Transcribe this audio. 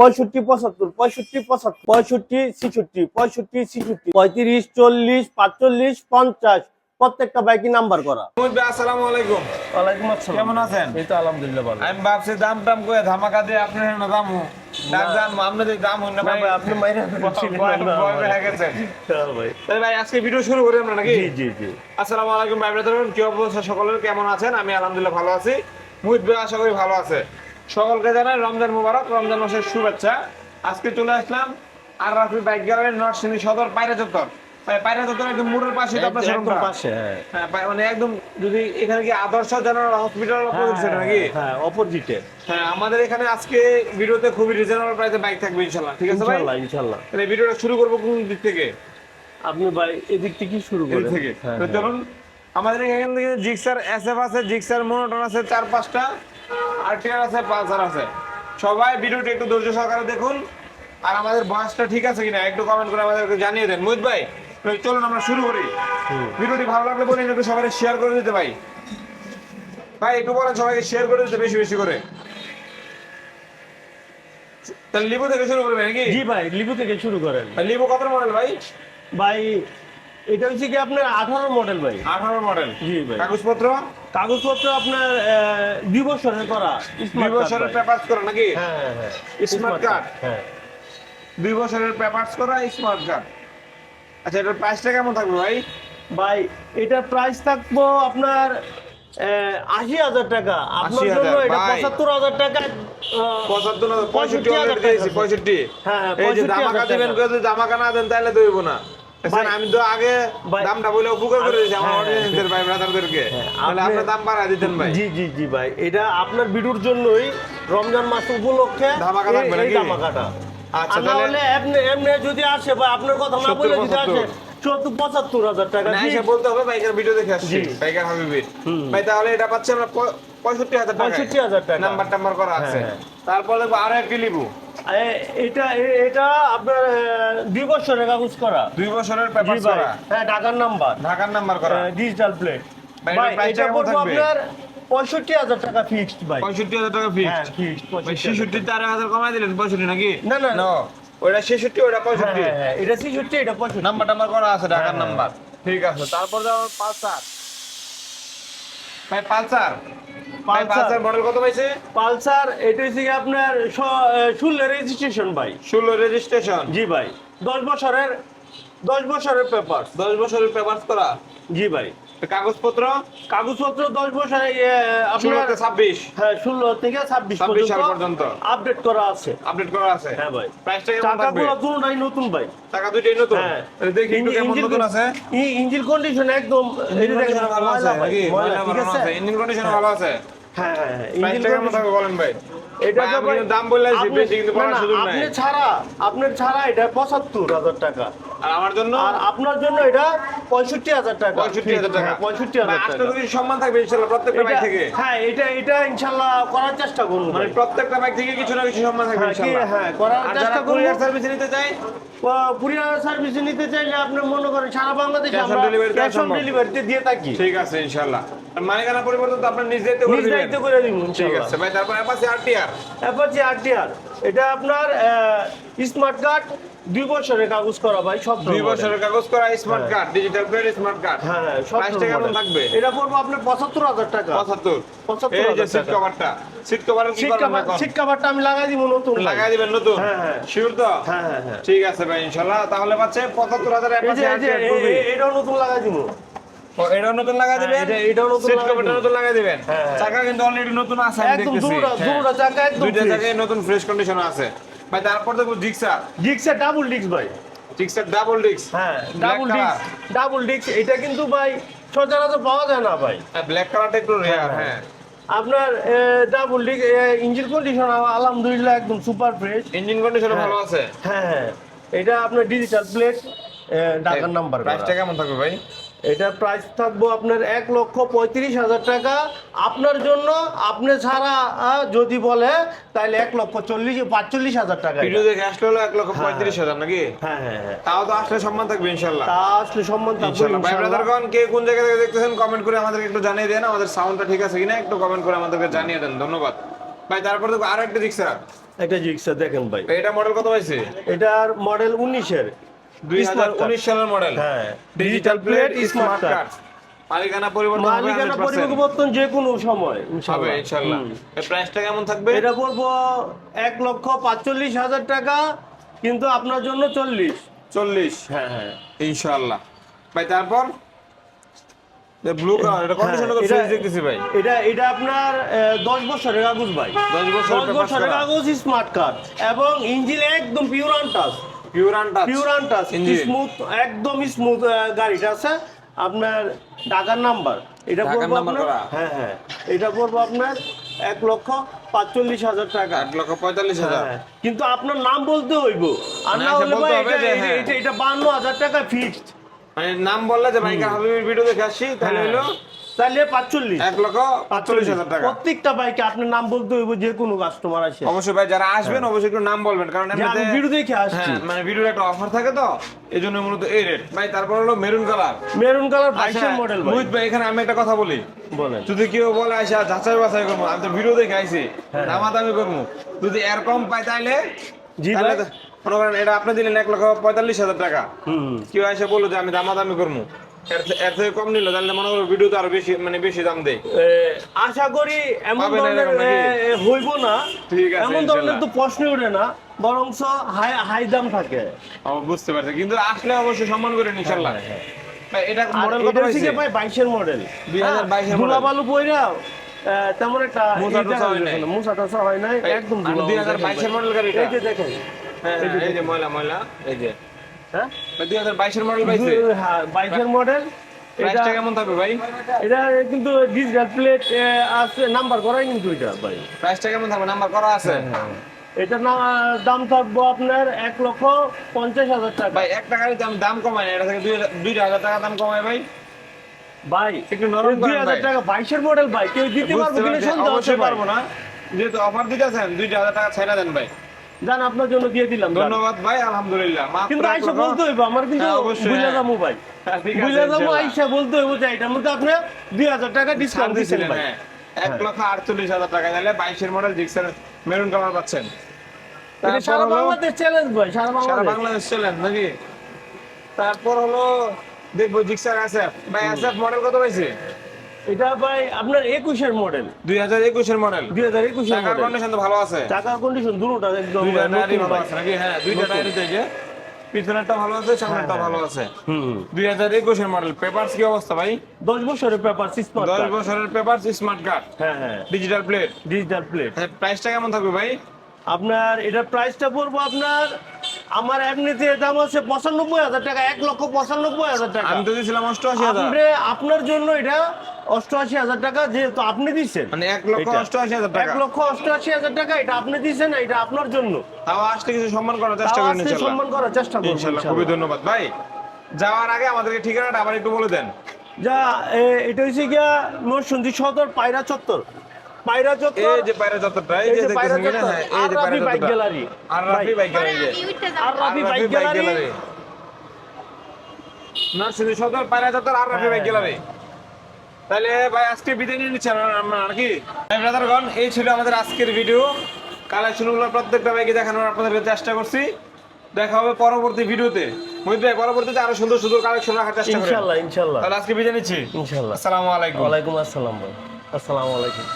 পঁয়ষট্টি পঁচাত্তর পঁয়ষট্টি পঁচাত্তর পঁয়ষট্টি ছিষট্টি পঁয়ষট্টি ছিষট্টি পঁয়ত্রিশ চল্লিশ পাঁচচল্লিশ পঞ্চাশ। প্রত্যেকটা বাইকই নাম্বার করা। মোহিত ভাই আসসালামু আলাইকুম। ওয়ালাইকুম আসসালাম। কেমন আছেন? এই তো আলহামদুলিল্লাহ ভালো। আমি ভাবছি দাম টাম করে ধামাকা দিয়ে আপনার না। দাম দাম দাম আপনাদের দাম হই না ভাই আপনি মাইরা পেয়ে গেছেন তাহলে ভাই আজকে ভিডিও শুরু করি আমরা নাকি? জি জি জি। আসসালামু আলাইকুম ভাই ব্রাদার কি অবস্থা সকলের? কেমন আছেন? আমি আলহামদুলিল্লাহ ভালো আছি। মুহিত ভাই আশা করি ভালো আছে। সকলকে জানাই রমজান মুবারক রমজান মাসের শুভেচ্ছা। আজকে চলে আসলাম আর রাফি বাইক গ্যালারি নরসিংদী সদর পায়রা চত্বর। পায়রা চত্বর একদম মোড়ের পাশে আপনার পাশে হ্যাঁ। হ্যাঁ মানে একদম যদি এখানে কি আদর্শ জেনারেল হসপিটাল অপোজিট নাকি? হ্যাঁ অপোজিটে হ্যাঁ আমাদের এখানে আজকে ভিডিওতে খুবই রিজনেবল প্রাইসে বাইক থাকবে ইনশাআল্লাহ। ঠিক আছে ভাই? ইনশাল্লাহ ইনশাল্লাহ তাহলে ভিডিওটা শুরু করব কোন দিক থেকে? আপনি ভাই এদিক থেকে শুরু এদিক করেন। থেকে। হ্যাঁ, তো। চলুন আমাদের এখান থেকে জিক্সার এসএফ আছে জিক্সার মোনোটন আছে চার পাঁচটা। আরটিআর আছে পালসার আছে। সবাই ভিডিওটি একটু ধৈর্য সহকারে দেখুন। আর আমাদের বয়সটা ঠিক আছে কিনা একটু কমেন্ট করে আমাদেরকে জানিয়ে দেন। মুহিত ভাই চলুন আমরা শুরু করি। ভিডিওটি ভালো লাগলে বলেন একটু সবাই শেয়ার করে দিতে ভাই। ভাই একটু বলেন সবাইকে শেয়ার করে দিতে বেশি বেশি করে। তাহলে লিবু থেকে শুরু করবে নাকি? জি ভাই লিবু থেকে শুরু করেন। লিবু কত মডেল ভাই? ভাই এটা হচ্ছে কি আপনার আঠারো মডেল ভাই। আঠারো মডেল জি ভাই। কাগজপত্র? কাগজপত্র আপনার দুই বছরের করা। দুই বছরের ভাই। পেপারস করা নাকি? হ্যাঁ হ্যাঁ হ্যাঁ। Smart হ্যাঁ। দুই বছরের পেপারস করা স্মার্ট কার্ড আচ্ছা এটার প্রাইসটা কেমন থাকবে ভাই? ভাই এটার প্রাইস থাকব আপনার আশি হাজার টাকা। আপনার 80,000 জন্য এটা পঁচাত্তর হাজার টাকা পঁচাত্তর পঁয়ষট্টি হাজার দিয়েছি। পঁয়ষট্টি। হ্যাঁ, হ্যাঁ, এই যে জামাকা। দিবেন যদি জামাকা না দেন তাহলে হইব না। আমি তো আগে দামটা বলে উপকার করে দিয়েছি আমার হ্যাঁ, ভাই ব্রাদারদেরকে। তাহলে আপনার দাম বাড়ায় দিতেন ভাই। জি জি জি ভাই এটা আপনার ভিডিওর জন্যই রমজান মাস উপলক্ষে ধামাকা থাকবে নাকি? ধামাকাটা। আচ্ছা, তাহলে- এমনি এমনি যদি আসে ভাই আপনার কথা না বলে যদি আসে পঁচাত্তর। হাজার টাকা না বলতে হবে বাইকের ভিডিও দেখে আসছি বাইকের হাবিবির ভাই তাহলে এটা পাচ্ছি আমরা পঁয়ষট্টি হাজার টাকা 65,000 টাকা। নাম্বার টাম্বার করা আছে। হ্যাঁ, তারপর দেখব আরও একটি লিবু। এটা এটা আপনার দুই বছরের কাগজ করা। দুই বছরের পেপার করা। হ্যাঁ ঢাকার নাম্বার। ঢাকার নাম্বার করা। ডিজিটাল প্লেট এটা পড়ব আপনার পঁয়ষট্টি হাজার টাকা ফিক্সড ভাই। পঁয়ষট্টি হাজার টাকা হ্যাঁ ফিক্সড ছেষট্টি হাজার কমাই দিলেন পঁয়ষট্টি নাকি? না, না। ওটা ছেষট্টি ওটা পঁয়ষট্টি হ্যাঁ হ্যাঁ এটা ছেষট্টি এটা পঁয়ষট্টি। নাম্বার টাম্বার করা আছে ঢাকার নাম্বার। ঠিক আছে তারপর যাও পালসার। ভাই পালসার। পালসার। মডেল কত পাইছে? পালসার এটা হচ্ছে কি আপনার ষোলো রেজিস্ট্রেশন ভাই। ষোলো রেজিস্ট্রেশন জি ভাই। দশ বছরের দশ বছরের পেপার দশ বছরের পেপার করা? জি ভাই। কাগজপত্র? কাগজপত্র দশ বছরে আপনার ছাব্বিশ। হ্যাঁ ষোলো থেকে ছাব্বিশ 26 সাল পর্যন্ত। আপডেট করা আছে। আপডেট করা আছে? হ্যাঁ ভাই। প্রাইসটা টাকাগুলো দুটোটাই নতুন ভাই। টাকা দুইটাই নতুন? হ্যাঁ। দেখি কেমন নতুন আছে। ইঞ্জিন কন্ডিশন একদম ভালো আছে ঠিক? আছে? ইঞ্জিন কন্ডিশন ভালো আছে। হ্যাঁ হ্যাঁ হ্যাঁ। ইঞ্জিন কেমন থাকবে বলেন ভাই? এটা দাম বলে বেশি কিন্তু না, সুযোগ নাই। আপনি ছাড়া আপনার ছাড়া এটা পঁচাত্তর হাজার টাকা। আর আমার জন্য? আর আপনার জন্য এটা টাকা। হ্যাঁ, টাকা। যদি সম্মান থাকবে প্রত্যেকটা বাইক থেকে। হ্যাঁ এটা এটা ইনশাল্লাহ করার চেষ্টা করব মানে প্রত্যেকটা বাইক থেকে কিছু না কিছু সম্মান থাকবে হ্যাঁ, হ্যাঁ, করার চেষ্টা যারা করব। সার্ভিস নিতে চায়? কুরিয়ার সার্ভিস নিতে চাইলে আপনি মনে করেন সারা বাংলাদেশে আমরা ক্যাশ অন। ডেলিভারিতে দিয়ে থাকি। ঠিক আছে ইনশাল্লাহ। মালিকানা পরিবর্তন তো আপনার নিজ দায়িত্ব করে দিবেন। ঠিক আছে ভাই তারপর আরটিআর অ্যাপাচি আরটিআর এটা আপনার স্মার্ট কার্ড দুই বছরের কাগজ করা ভাই সব দুই বছরের কাগজ করা smart. Card digital plate smart card হ্যাঁ সব কেমন থাকবে? এটা পড়ব আপনার পঁচাত্তর হাজার টাকা। পঁচাত্তর। 75,000 এই যে সিট কভারটা সিট কভারের কি করবেন সিট কাভারটা আমি লাগাই দিব নতুন। লাগাই দিবেন নতুন? হ্যাঁ, হ্যাঁ। শিওর তো? হ্যাঁ হ্যাঁ হ্যাঁ। ঠিক আছে ভাই ইনশাল্লাহ। তাহলে পাচ্ছে পঁচাত্তর হাজার এই যে এই যে এ- এ- এটাও নতুন লাগাই দিব। এটাও নতুন লাগাই হ্যাঁ, দিবেন? এটা- এটাও নতুন সিট কভারটা। নতুন লাগাই দিবেন? হ্যাঁ, হ্যাঁ। চাকা কিন্তু অলরেডি নতুন আছে আমি একদম দুটা। দুটা চাকা একদম দুইটা জায়গায় নতুন ফ্রেশ কন্ডিশন আছে। ভাই তারপর দেখব জিক্সার ডিক্সের ডাবল ডিক্স ভাই। জিক্সার ডাবল ডিস্ক হ্যাঁ ডাবল ডিক্স ডাবল ডিক্স এটা কিন্তু ভাই সচরাচর পাওয়া যায় না ভাই। ব্ল্যাক কালারটা একটু রেয়ার হ্যাঁ আপনার ডাবল ডিক্স ইঞ্জিন কন্ডিশন আলহামদুলিল্লাহ একদম সুপার ফ্রেশ ইঞ্জিন কন্ডিশন ভালো আছে। হ্যাঁ হ্যাঁ। এটা আপনার ডিজিটাল প্লেট ঢাকার নাম্বার প্রাইসটা কেমন থাকবে ভাই? এটা প্রাইস থাকব আপনার এক লক্ষ পঁয়ত্রিশ হাজার টাকা। আপনার জন্য আপনি ছাড়া যদি বলে তাহলে এক লক্ষ চল্লিশ পাঁচচল্লিশ হাজার টাকা ভিডিও দেখে আসলে হলো এক লক্ষ পঁয়ত্রিশ হাজার নাকি? হ্যাঁ হ্যাঁ হ্যাঁ। তাও তো আসলে সম্মান থাকবে ইনশাল্লাহ। তা আসলে সম্মান থাকবে ভাই। ব্রাদারগণ কে কোন জায়গা থেকে দেখতেছেন কমেন্ট করে আমাদেরকে একটু জানিয়ে দেন। আমাদের সাউন্ডটা ঠিক আছে কিনা একটু কমেন্ট করে আমাদেরকে জানিয়ে দেন। ধন্যবাদ। ভাই তারপর দেখো আর একটা জিক্সার একটা জিক্সার দেখেন ভাই। এটা মডেল কত পাইছে? এটার মডেল উনিশের। দুই হাজার উনিশ সালের মডেল হ্যাঁ। ডিজিটাল প্লেট স্মার্ট কার্ড মালিকানা পরিবর্তন মালিকানা পরিবর্তন যে কোনো সময় ইনশাআল্লাহ ইনশাআল্লাহ এর প্রাইসটা কেমন থাকবে? এটা পড়ব এক লক্ষ পাঁচচল্লিশ হাজার টাকা কিন্তু আপনার জন্য চল্লিশ। চল্লিশ? হ্যাঁ হ্যাঁ। ইনশাআল্লাহ ভাই তারপর? ব্লু কালার এটা কন্ডিশনটা তো হ্যাঁ, ফ্রেশ দেখতেছি ভাই? এটা এটা আপনার বছরের কাগজ ভাই। 10 বছরের দশ papers বছরের কাগজ স্মার্ট কার্ড এবং ইঞ্জিন একদম pure untouched pure touch pure untouched Engine। Smooth একদম স্মুথ গাড়িটা আছে। আপনার ঢাকার নাম্বার। এটা পড়ব আপনার হ্যাঁ হ্যাঁ। এটা পড়ব আপনার এক লক্ষ পাঁচচল্লিশ হাজার টাকা। এক লক্ষ পঁয়তাল্লিশ হাজার। হ্যাঁ, কিন্তু আপনার নাম বলতে হইব। আর না, না হলে ভাই এটা- যে এটা- হ্যাঁ। এটা- বান্ন হাজার টাকা ফিক্সড মানে নাম বললে যে বাইকার হাবিবের ভিডিও দেখে আসছি তাহলে হ্যাঁ। হলো তাহলে পাঁচচল্লিশ। এক লক্ষ পাঁচচল্লিশ হাজার টাকা। প্রত্যেকটা বাইকে আপনার নাম বলতে হইব যে কোনো কাস্টমার আসে। অবশ্যই ভাই যারা আসবেন অবশ্যই একটু নাম বলবেন কারণ আমি ভিডিও দেখে আসছি। হ্যাঁ মানে ভিডিওর একটা অফার থাকে তো এই জন্য মূলত এই রেট ভাই তারপর হলো মেরুন কালার মেরুন কালার বাইশের মডেল ভাই। ভাই এখানে আমি একটা কথা বলি। বলেন। যদি কেউ বলে আসা যাচাই বাছাই করব আমি তো ভিডিও দেখে আইছি হ্যাঁ। দামাদামি করব। যদি এরকম পাই তাইলে জি তাহলে ভাই। মনে করেন এটা আপনি দিলেন এক লক্ষ পঁয়তাল্লিশ হাজার টাকা। কেউ এসে বলল যে আমি দামাদামি করব। এর থেকে কম নিল তাহলে মনে করো ভিডিওতে আরও বেশি মানে বেশি দাম দেয়। আশা করি এমন ধরনের হইব না। ঠিক আছে, এমন ধরনের তো প্রশ্ন ওঠে না বরংস হাই হাই দাম থাকে। বুঝতে পারছি। কিন্তু আসলে অবশ্যই সম্মান করে ভাই, এটা মডেল কত এটা হচ্ছে হয়েছে? গিয়ে ভাই বাইশের মডেল 2022 এর model। বালু পইরা এ, তেমন একটা মুছা ই হয় নাই। হয় একদম আর 2022 এর model গাড়িটা? এই যে দেখেন। হ্যাঁ এই যে ময়লা ময়লা এই যে। হ্যাঁ? দুই হাজার বাইশের মডেল হ্যাঁ বাইশের মডেল এটা প্রাইসটা কেমন থাকবে ভাই? এটা কিন্তু ডিজিটাল প্লেট আছে নাম্বার করাই কিন্তু এটা ভাই। প্রাইসটা কেমন থাকবে? নাম্বার করা আছে? এটা দাম থাকব আপনার এক লক্ষ পঞ্চাশ হাজার টাকা। ভাই গাড়িতে আমি দাম কমাই না এটা থেকে দুই হাজার- টাকা দাম কমাই ভাই। ভাই একটু নরম দুই হাজার টাকা বাইশের মডেল ভাই। কেউ দিতে পারব কিনা সন্দেহ অবশ্যই পারব না। যেহেতু অফার দিতেছেন দুইটা হাজার টাকা ছাইরা দেন ভাই। জান আপনার জন্য দিয়ে দিলাম ধন্যবাদ ভাই আলহামদুলিল্লাহ। কিন্তু আইসা বলতে হইব আমার কিন্তু হ্যাঁ, বুঝলে হ্যাঁ। যাব ভাই। হ্যাঁ, বুঝলে যাব আইসা বলতে হইব যে এটার মধ্যে আপনি দুই হাজার টাকা ডিসকাউন্ট দিচ্ছেন দিছিলেন, ভাই। হ্যাঁ। এক লক্ষ আটচল্লিশ হাজার টাকা তাহলে বাইশের মডেল জিক্সার মেরুন কালার পাচ্ছেন। সারা বাংলাদেশ চ্যালেঞ্জ ভাই সারা বাংলাদেশ। চলেন নাকি? তারপর হলো দেখব জিক্সার এসএফ ভাই এসএফ মডেল কত পাইছে? এটা ভাই আপনার একুশের মডেল দুই হাজার একুশের মডেল দুই হাজার একুশের টাকার কন্ডিশন তো ভালো আছে। টাকার কন্ডিশন দুটোটা একদম ভালো আছে নাকি? হ্যাঁ দুইটা নতুন। টায়ারই থেকে পিছনেরটা ভালো আছে সামনেরটা ভালো আছে। হুম। দুই হাজার একুশের মডেল পেপারস কি অবস্থা ভাই? দশ বছরের পেপার সিস্টেম দশ বছরের পেপারস স্মার্ট কার্ড হ্যাঁ হ্যাঁ। ডিজিটাল প্লেট ডিজিটাল প্লেট প্রাইসটা কেমন থাকবে ভাই? আপনার এটার প্রাইসটা পড়ব আপনার আমার এমনিতে দাম আছে পঁচানব্বই হাজার টাকা এক লক্ষ পঁচানব্বই হাজার টাকা। আমি তো দিয়েছিলাম অষ্টআশি হাজার। আপনার জন্য এটা অষ্টআশি হাজার টাকা যেহেতু আপনি দিচ্ছেন মানে এক লক্ষ অষ্টআশি হাজার এক লক্ষ অষ্টআশি হাজার টাকা এটা আপনি দিচ্ছেন এটা আপনার জন্য। তাও আসলে কিছু সম্মান করার চেষ্টা করেন ইনশাল্লাহ। সম্মান করার চেষ্টা করব ইনশাল্লাহ খুবই ধন্যবাদ। ভাই যাওয়ার আগে আমাদেরকে ঠিকানাটা আবার একটু বলে দেন। যা এটা হচ্ছে গিয়া নরসিংদী সদর পায়রা চত্বর। পায়রা চত্বর এই যে পায়রা চত্বরটা এই যে দেখতেছেন কিনা? হ্যাঁ এই যে পায়রা বাইক গ্যালারি। আর রাফি বাইক গ্যালারি। আর রাফি বাইক গ্যালারি। না শুধু সদর পায়রা চত্বর আর রাফি বাইক গ্যালারি। তাহলে ভাই আজকে বিদায় নিয়ে নিচ্ছেন আমরা নাকি? ব্রাদারগণ এই ছিল আমাদের আজকের ভিডিও। কালেকশনগুলো প্রত্যেকটা বাইকে দেখানোর আপনাদের চেষ্টা করছি। দেখা হবে পরবর্তী ভিডিওতে। মহিত ভাই পরবর্তীতে আরও সুন্দর সুন্দর কালেকশন রাখার চেষ্টা ইনশাল্লাহ ইনশাল্লাহ। তাহলে আজকে বিদায় নিচ্ছি। ইনশাল্লাহ। আসসালামু আলাইকুম। ওয়ালাইকুম আসসালাম ভাই। আসসালামু আলাইকুম।